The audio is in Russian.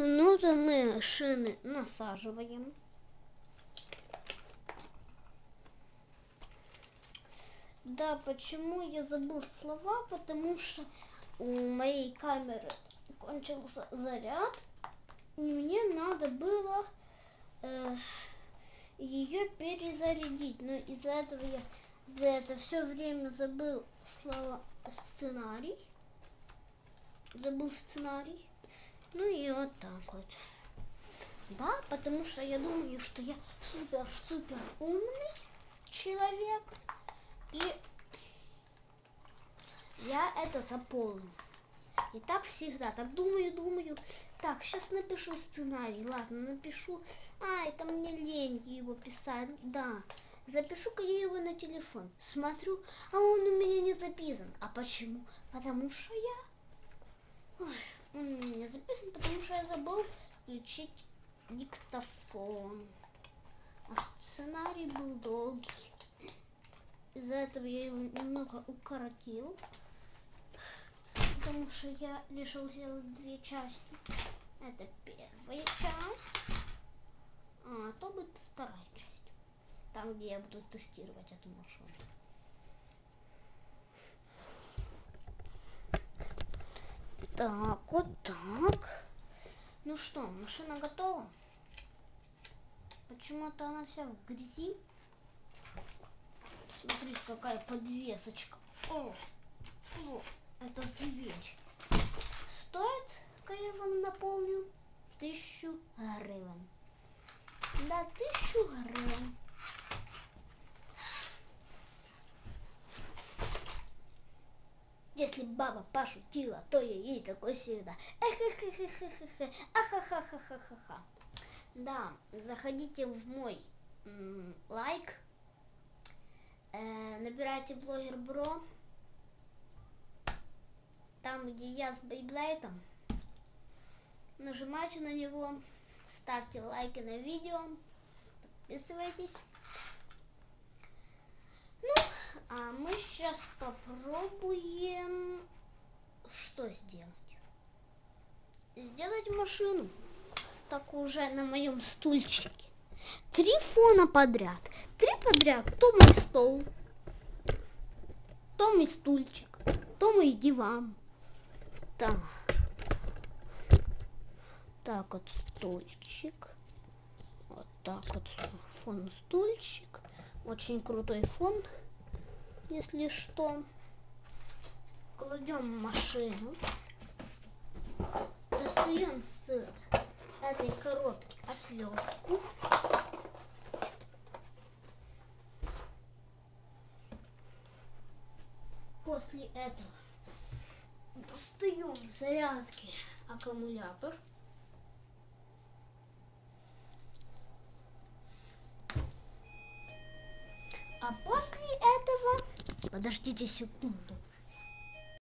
Ну, то мы шины насаживаем. Да, почему я забыл слова? Потому что у моей камеры кончился заряд. И мне надо было э, ее перезарядить. Но из-за этого я за это все время забыл слова сценарий. Забыл сценарий. Ну и вот так вот. Да, потому что я думаю, что я супер-супер умный человек. И я это запомню. И так всегда. Так думаю, думаю. Так, сейчас напишу сценарий. Ладно, напишу. А, это мне лень его писать. Да. Запишу-ка я его на телефон. Смотрю, а он у меня не записан. А почему? Потому что я... Ой, не записан, потому что я забыл включить диктофон. А сценарий был долгий. Из-за этого я его немного укоротил. Потому что я решил сделать две части. Это первая часть. А то будет вторая часть. Там, где я буду тестировать эту машину. Так, вот так. Ну что, машина готова? Почему-то она вся в грязи. Смотрите, какая подвесочка. О, о, это зверь. Стоит, я вам наполню, тысячу гривен. Да, тысячу гривен. Если баба пошутила, то я ей такой всегда. Эхе-хе-хе-хе-хе. Ахахахахахаха. Да, заходите в мой лайк. Э, набирайте блогер бро. Там, где я с бейблейтом. Нажимайте на него. Ставьте лайки на видео. Подписывайтесь. Ну, а мы сейчас попробуем что сделать? Сделать машину. Так уже на моем стульчике. Три фона подряд. Три подряд. То мой стол, то мой стульчик, то мой диван. Так. Так вот стульчик. Вот так вот фон стульчик. Очень крутой фон, если что. Кладем машину. Достаем с этой коробки отвертку. После этого достаем зарядки аккумулятор. А после этого... Подождите секунду.